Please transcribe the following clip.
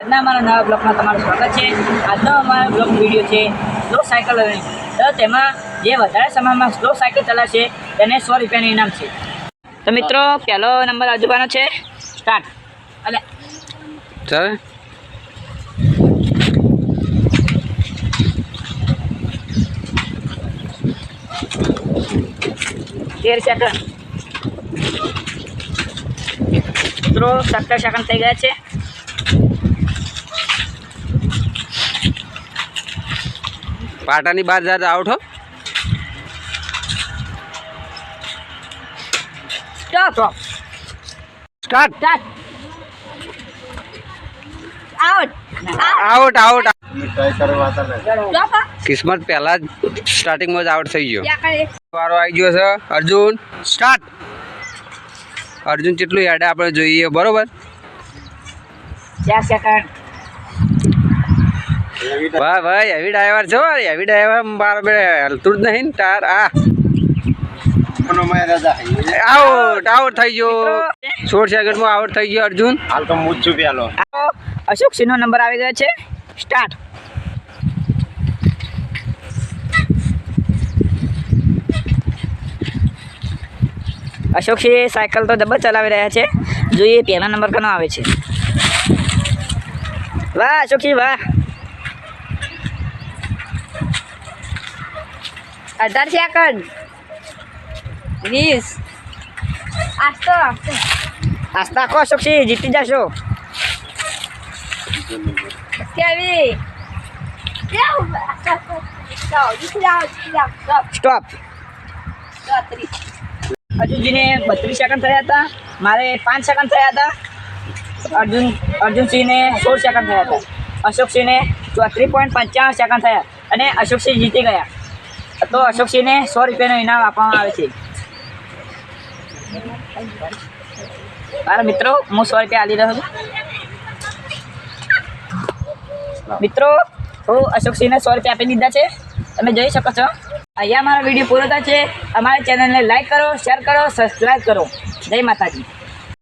આજના અમારા નવા બ્લોગમાં તમારું સ્વાગત છે. આજનો અમારો બ્લોગ વીડિયો છે સ્લો સાયકલ તો તેમાં જે વધારે સમયમાં સ્લો સાયકલ ચલાવશે તેને સો રૂપિયાનું ઇનામ છે. તો મિત્રો પહેલો નંબર આજુબાનો છે સ્ટાર્ટ. અને ચાલે? તેર સેકન્ડ. મિત્રો સત્તર સેકન્ડ થઈ ગયા છે. પાટાની બહાર જા આઉટ હો stop start start out out out કિસ્મત પહેલા જ સ્ટાર્ટિંગમાં જ આઉટ થઈ ગયો. વારો આવી ગયો છે. અર્જુન. સ્ટાર્ટ અર્જુન કેટલું યાદ આપણે જોઈએ બરોબર? ચાર સેકન્ડ વાહ ભાઈ હેવી ડ્રાઈવર છો હેવી ડ્રાઈવર બાર બે હલતું જ નહીં ને તાર. આ. આઉટ આઉટ થઈ ગયો. સોળ સેકન્ડમાં આઉટ થઈ ગયો અર્જુન. હાલ તો હું જ છું પેલો. અશોક સિંહનો નંબર આવી ગયો છે? સ્ટાર્ટ અશોકસિંહ સાયકલ તો ડબલ ચલાવી રહ્યા છે. જોઈએ પહેલા નંબર કનો આવે છે? વાહ અશોકસિંહ વાહ. અઢાર સેકન્ડ. વીસ. આસ્તો આસ્તા. આખો અશોકસિંહ જીતી જશો. કેવી સ્ટોપ. અર્જુનજીને બત્રીસ સેકન્ડ થયા હતા. મારે પાંચ સેકન્ડ થયા હતા. અર્જુન અર્જુનસિંહને સોળ સેકન્ડ થયા હતા. અશોકસિંહને ચોત્રીસ પોઈન્ટ પંચાવન સેકન્ડ થયા. અને અશોકસિંહ જીતી ગયા. તો અશોકસિંહને સો રૂપિયાનું ઇનામ આપવામાં આવે છે. મારા મિત્રો, હું સો રૂપિયા આપી રહ્યો છું. મિત્રો, હું અશોકસિંહને સો રૂપિયા આપી દીધા છે. તમે જોઈ શકો છો. અહીંયા મારો વીડિયો પૂરો થાય છે. અમારી ચેનલને લાઈક કરો, શેર કરો સબસ્ક્રાઈબ કરો. જય માતાજી.